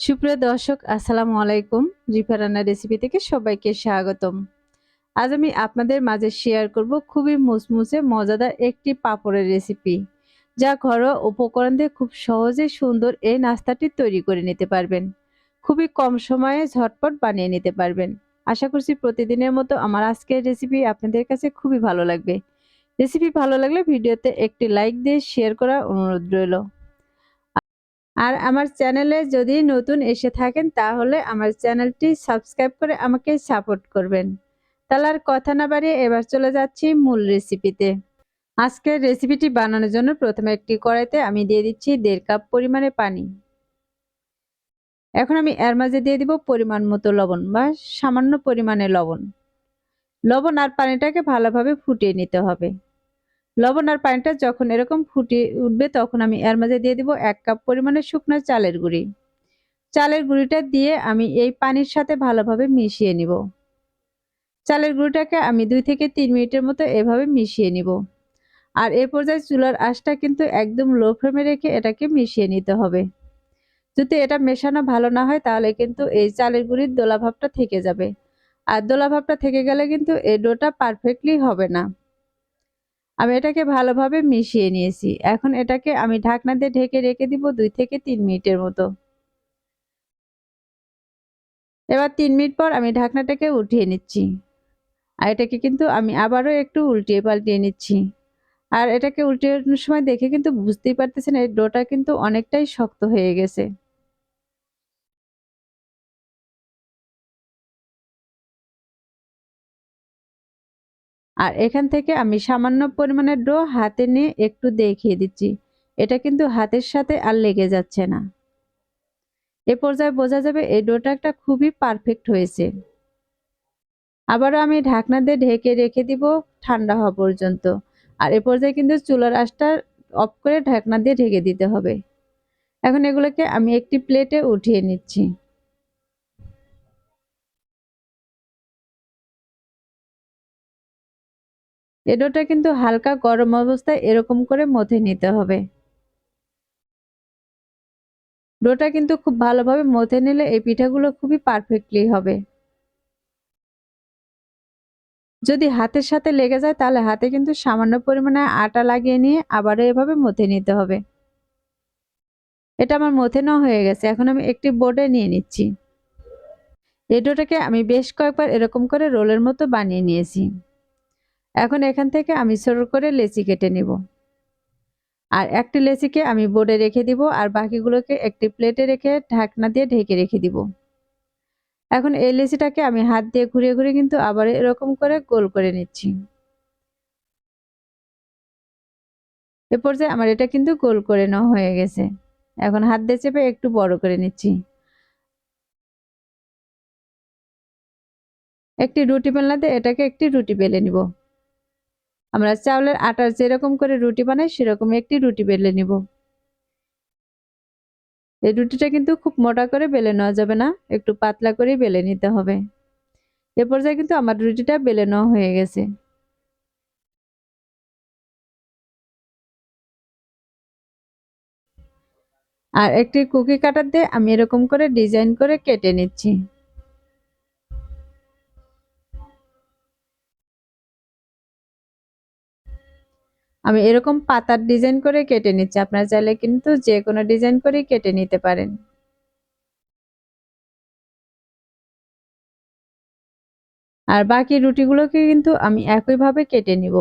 সুপ্রিয় দর্শক, আসসালামু আলাইকুম। রিফা রান্না রেসিপি থেকে সবাইকে স্বাগতম। আজ আমি আপনাদের মাঝে শেয়ার করব খুবই মুসমুসে মজাদার একটি পাপড়ের রেসিপি যা ঘরোয়া উপকরণ দিয়ে খুব সহজে সুন্দর এই নাস্তাটি তৈরি করে নিতে পারবেন। খুবই কম সময়ে ঝটপট বানিয়ে নিতে পারবেন। আশা করছি প্রতিদিনের মতো আমার আজকের রেসিপি আপনাদের কাছে খুবই ভালো লাগবে। রেসিপি ভালো লাগলে ভিডিওতে একটি লাইক দিয়ে শেয়ার করার অনুরোধ রইল। আর আমার চ্যানেলে যদি নতুন এসে থাকেন, তাহলে আমার চ্যানেলটি সাবস্ক্রাইব করে আমাকে সাপোর্ট করবেন। তাহলে আর কথা না বাড়িয়ে এবার চলে যাচ্ছি মূল রেসিপিতে। আজকের রেসিপিটি বানানোর জন্য প্রথমে একটি কড়াইতে আমি দিয়ে দিচ্ছি দেড় কাপ পরিমাণে পানি। এখন আমি এর মাঝে দিয়ে দিব পরিমাণ মতো লবণ বা সামান্য পরিমাণে লবণ। লবণ আর পানিটাকে ভালোভাবে ফুটিয়ে নিতে হবে। লবণ আর পানিটা যখন এরকম ফুটিয়ে উঠবে, তখন আমি এর মাঝে দিয়ে দিব এক কাপ পরিমাণে শুকনো চালের গুঁড়ি। চালের গুঁড়িটা দিয়ে আমি এই পানির সাথে ভালোভাবে মিশিয়ে নিব। চালের গুঁড়িটাকে আমি দুই থেকে তিন মিনিটের মতো এভাবে মিশিয়ে নিব। আর এ পর্যায়ে চুলার আঁশটা কিন্তু একদম লো ফ্লেমে রেখে এটাকে মিশিয়ে নিতে হবে। যদি এটা মেশানো ভালো না হয়, তাহলে কিন্তু এই চালের গুঁড়ির দোলাভাবটা থেকে যাবে। আর দোলাভাবটা থেকে গেলে কিন্তু এই ডোটা পারফেক্টলি হবে না। আমি এটাকে ভালোভাবে মিশিয়ে নিয়েছি। এখন এটাকে আমি ঢাকনা দিয়ে ঢেকে রেখে দিব দুই থেকে তিন মিনিটের মতো। এবার তিন মিনিট পর আমি ঢাকনাটাকে উঠিয়ে নিচ্ছি। আর এটাকে কিন্তু আমি আবারও একটু উল্টিয়ে পাল্টিয়ে নিচ্ছি। আর এটাকে উল্টিয়ে সময় দেখে কিন্তু বুঝতেই পারতেছেন এই ডোটা কিন্তু অনেকটাই শক্ত হয়ে গেছে। আর এখান থেকে আমি সামান্য পরিমাণের ডো হাতে নিয়ে একটু দেখিয়ে দিচ্ছি। এটা কিন্তু হাতের সাথে আর লেগে যাচ্ছে না। এ পর্যায়ে বোঝা যাবে এই ডোটা একটা খুবই পারফেক্ট হয়েছে। আবারও আমি ঢাকনা দিয়ে ঢেকে রেখে দিব ঠান্ডা হওয়া পর্যন্ত। আর এ পর্যায়ে কিন্তু চুলার আঁশটা অফ করে ঢাকনা দিয়ে ঢেকে দিতে হবে। এখন এগুলোকে আমি একটি প্লেটে উঠিয়ে নিচ্ছি। এ ডোটা কিন্তু হালকা গরম অবস্থায় এরকম করে মথে নিতে হবে। ডোটা কিন্তু খুব ভালোভাবে মথে নিলে এই পিঠাগুলো খুবই পারফেক্টলি হবে। যদি হাতের সাথে লেগে যায় তাহলে হাতে কিন্তু সামান্য পরিমাণে আটা লাগিয়ে নিয়ে আবারও এভাবে মথে নিতে হবে। এটা আমার মথে নেওয়া হয়ে গেছে, এখন আমি একটি বোর্ডে নিয়ে নিচ্ছি। এই ডোটাকে আমি বেশ কয়েকবার এরকম করে রোলের মতো বানিয়ে নিয়েছি। এখন এখান থেকে আমি সরু করে লেচি কেটে নিব। আর একটি লেচিকে আমি বোর্ডে রেখে দিব আর বাকিগুলোকে একটি প্লেটে রেখে ঢাকনা দিয়ে ঢেকে রেখে দিব। এখন এই লেচিটাকে আমি হাত দিয়ে ঘুরিয়ে ঘুরিয়ে কিন্তু আবার এরকম করে গোল করে নিচ্ছি। এ পর্যায়ে আমার এটা কিন্তু গোল করে নেওয়া হয়ে গেছে। এখন হাত দিয়ে চেপে একটু বড় করে নিচ্ছি। একটি রুটি বেলনাতে এটাকে একটি রুটি বেলে নিব। আমরা চাউলের আটার যেরকম করে রুটি বানাই সেরকম একটি রুটি বেলে নিব। এই রুটিটা কিন্তু খুব মোটা করে বেলে নেওয়া যাবে না, একটু পাতলা করে বেলে নিতে হবে। এ পর্যায়ে কিন্তু আমার রুটিটা বেলে নেওয়া হয়ে গেছে। আর একটি কুকি কাটার দিয়ে আমি এরকম করে ডিজাইন করে কেটে নিচ্ছি। আমি এরকম পাতার ডিজাইন করে কেটে নিচ্ছি। আপনার চাইলে কিন্তু যে কোনো ডিজাইন করে কেটে নিতে পারেন। আর বাকি রুটিগুলোকে কিন্তু আমি একইভাবে কেটে নিব।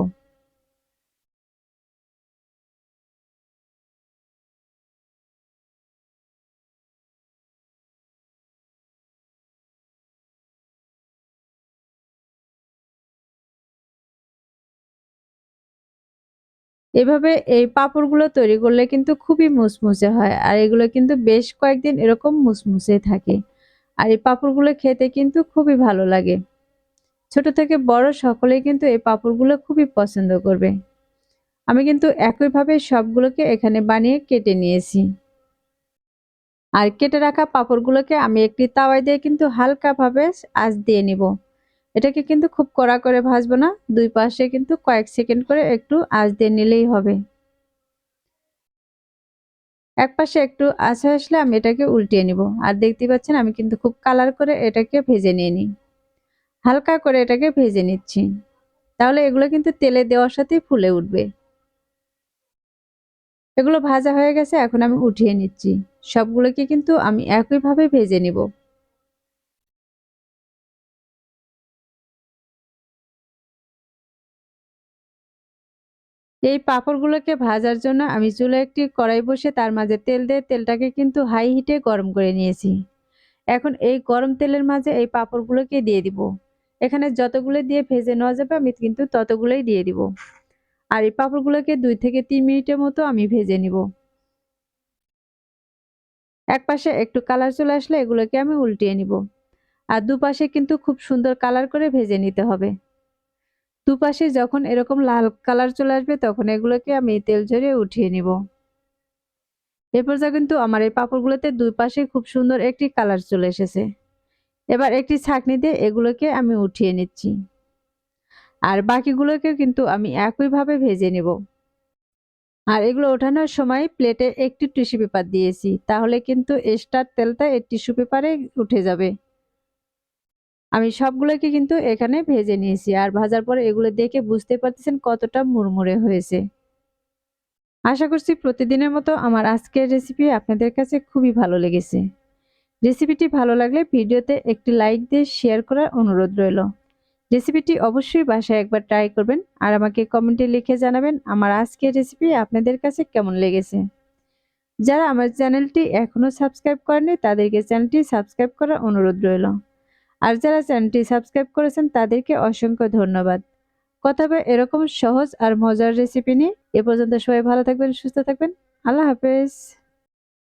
এভাবে এই পাপড়গুলো তৈরি করলে কিন্তু খুবই মুসমুসে হয় আর এগুলো কিন্তু বেশ কয়েকদিন এরকম মুসমুসে থাকে। আর এই পাপড়গুলো খেতে কিন্তু খুবই ভালো লাগে। ছোট থেকে বড় সকলেই কিন্তু এই পাপড়গুলো খুবই পছন্দ করবে। আমি কিন্তু একইভাবে সবগুলোকে এখানে বানিয়ে কেটে নিয়েছি। আর কেটে রাখা পাপড়গুলোকে আমি একটি তাওয়াই দিয়ে কিন্তু হালকাভাবে আঁচ দিয়ে নিব। এটাকে কিন্তু খুব কড়া করে ভাজবো না, দুই পাশে কিন্তু কয়েক সেকেন্ড করে একটু আঁচ দিয়ে নিলেই হবে। এক পাশে একটু আঁচে আসলে আমি এটাকে উল্টিয়ে নিব। আর দেখতে পাচ্ছেন আমি কিন্তু খুব কালার করে এটাকে ভেজে নিয়ে নিই। হালকা করে এটাকে ভেজে নিচ্ছি। তাহলে এগুলো কিন্তু তেলে দেওয়ার সাথেই ফুলে উঠবে। এগুলো ভাজা হয়ে গেছে, এখন আমি উঠিয়ে নিচ্ছি। সবগুলোকে কিন্তু আমি একইভাবে ভেজে নিব। এই পাঁপড়গুলোকে ভাজার জন্য আমি চুলে একটি কড়াই বসে তার মাঝে তেল দিয়ে তেলটাকে কিন্তু হাই হিটে গরম করে নিয়েছি। এখন এই গরম তেলের মাঝে এই পাঁপড়গুলোকে দিয়ে দিব। এখানে যতগুলো দিয়ে ভেজে নেওয়া যাবে আমি কিন্তু ততগুলোই দিয়ে দিব। আর এই পাঁপড়গুলোকে দুই থেকে তিন মিনিটের মতো আমি ভেজে নিব। এক পাশে একটু কালার চলে আসলে এগুলোকে আমি উল্টিয়ে নিব। আর দুপাশে কিন্তু খুব সুন্দর কালার করে ভেজে নিতে হবে। দুপাশে যখন এরকম লাল কালার চলে আসবে, তখন এগুলোকে আমি তেল ঝরিয়ে উঠিয়ে নিব। এরপর যা কিন্তু আমার এই পাঁপড়গুলোতে দুই পাশে খুব সুন্দর একটি কালার চলে এসেছে। এবার একটি ছাকনি দিয়ে এগুলোকে আমি উঠিয়ে নিচ্ছি। আর বাকিগুলোকে কিন্তু আমি একইভাবে ভেজে নেব। আর এগুলো ওঠানোর সময় প্লেটে একটি টিস্যু পেপার দিয়েছি, তাহলে কিন্তু এক্সট্রার তেলটা এই টিস্যু পেপারে উঠে যাবে। আমি সবগুলোকে কিন্তু এখানে ভেজে নিয়েছি আর ভাজার পরে এগুলো দেখে বুঝতে পারতেছেন কতটা মুড়মুড়ে হয়েছে। আশা করছি প্রতিদিনের মতো আমার আজকের রেসিপি আপনাদের কাছে খুবই ভালো লেগেছে। রেসিপিটি ভালো লাগলে ভিডিওতে একটি লাইক দিয়ে শেয়ার করার অনুরোধ রইল। রেসিপিটি অবশ্যই বাসায় একবার ট্রাই করবেন আর আমাকে কমেন্টে লিখে জানাবেন আমার আজকের রেসিপি আপনাদের কাছে কেমন লেগেছে। যারা আমার চ্যানেলটি এখনও সাবস্ক্রাইব করেনি তাদেরকে চ্যানেলটি সাবস্ক্রাইব করার অনুরোধ রইল। আর যারা চ্যানেলটি সাবস্ক্রাইব করেছেন তাদেরকে অসংখ্য ধন্যবাদ। কথা হবে এরকম সহজ আর মজার রেসিপি নিয়ে। এ পর্যন্ত সবাই ভালো থাকবেন, সুস্থ থাকবেন। আল্লাহ হাফেজ।